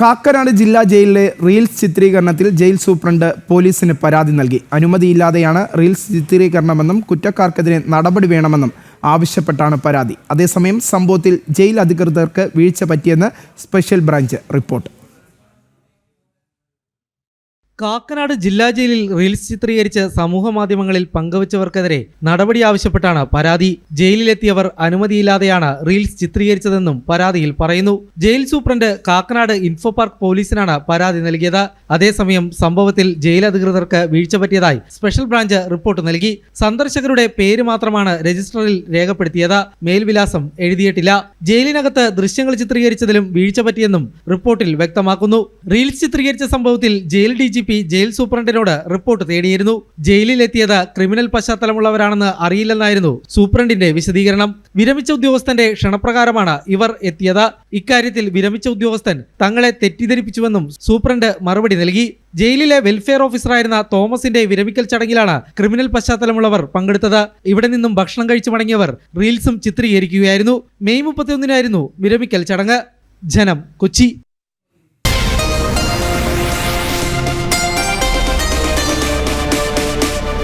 കാക്കനാട് ജില്ലാ ജയിലിലെ reels ചിത്രീകരണത്തിൽ jail superintendent പോലീസിന് പരാതി നൽകി. അനുമതിയില്ലാതെയാണ് റീൽസ് ചിത്രീകരണമെന്നും കുറ്റക്കാർക്കെതിരെ നടപടി വേണമെന്നും ആവശ്യപ്പെട്ടാണ് പരാതി. അതേസമയം സംഭവത്തിൽ ജയിൽ അധികൃതർക്ക് വീഴ്ച പറ്റിയെന്ന് സ്പെഷ്യൽ ബ്രാഞ്ച് റിപ്പോർട്ട്. കാക്കനാട് ജില്ലാ ജയിലിൽ റീൽസ് ചിത്രീകരിച്ച് സമൂഹ മാധ്യമങ്ങളിൽ പങ്കുവച്ചവർക്കെതിരെ നടപടി ആവശ്യപ്പെട്ടാണ് പരാതി. ജയിലിലെത്തിയവർ അനുമതിയില്ലാതെയാണ് റീൽസ് ചിത്രീകരിച്ചതെന്നും പരാതിയിൽ പറയുന്നു. Jail superintendent Kakkanad info park പോലീസിനാണ് പരാതി നൽകിയത്. അതേസമയം സംഭവത്തിൽ ജയിൽ അധികൃതർക്ക് വീഴ്ച പറ്റിയതായി സ്പെഷ്യൽ ബ്രാഞ്ച് റിപ്പോർട്ട് നൽകി. സന്ദർശകരുടെ പേര് മാത്രമാണ് രജിസ്റ്ററിൽ രേഖപ്പെടുത്തിയത്. മേൽവിലാസം എഴുതിയിട്ടില്ല. ജയിലിനകത്ത് ദൃശ്യങ്ങൾ ചിത്രീകരിച്ചതിലും വീഴ്ച പറ്റിയെന്നും റിപ്പോർട്ടിൽ വ്യക്തമാക്കുന്നു. റീൽസ് ചിത്രീകരിച്ച സംഭവത്തിൽ ജയിൽ ഡി പി ജയിൽ സൂപ്രണ്ടിനോട് റിപ്പോർട്ട് തേടിയിരുന്നു. ജയിലിലെത്തിയത് ക്രിമിനൽ പശ്ചാത്തലമുള്ളവരാണെന്ന് അറിയില്ലെന്നായിരുന്നു സൂപ്രണ്ടിന്റെ വിശദീകരണം. വിരമിച്ച ഉദ്യോഗസ്ഥന്റെ ക്ഷണപ്രകാരമാണ് ഇവർ എത്തിയത്. ഇക്കാര്യത്തിൽ വിരമിച്ച ഉദ്യോഗസ്ഥൻ തങ്ങളെ തെറ്റിദ്ധരിപ്പിച്ചുവെന്നും സൂപ്രണ്ട് മറുപടി നൽകി. ജയിലിലെ വെൽഫെയർ ഓഫീസറായിരുന്ന തോമസിന്റെ വിരമിക്കൽ ചടങ്ങിലാണ് ക്രിമിനൽ പശ്ചാത്തലമുള്ളവർ പങ്കെടുത്തത്. ഇവിടെ നിന്നും ഭക്ഷണം കഴിച്ചു മടങ്ങിയവർ റീൽസും ചിത്രീകരിക്കുകയായിരുന്നു. മെയ് മുപ്പത്തിയൊന്നിനായിരുന്നു വിരമിക്കൽ ചടങ്ങ്. ജനം കൊച്ചി.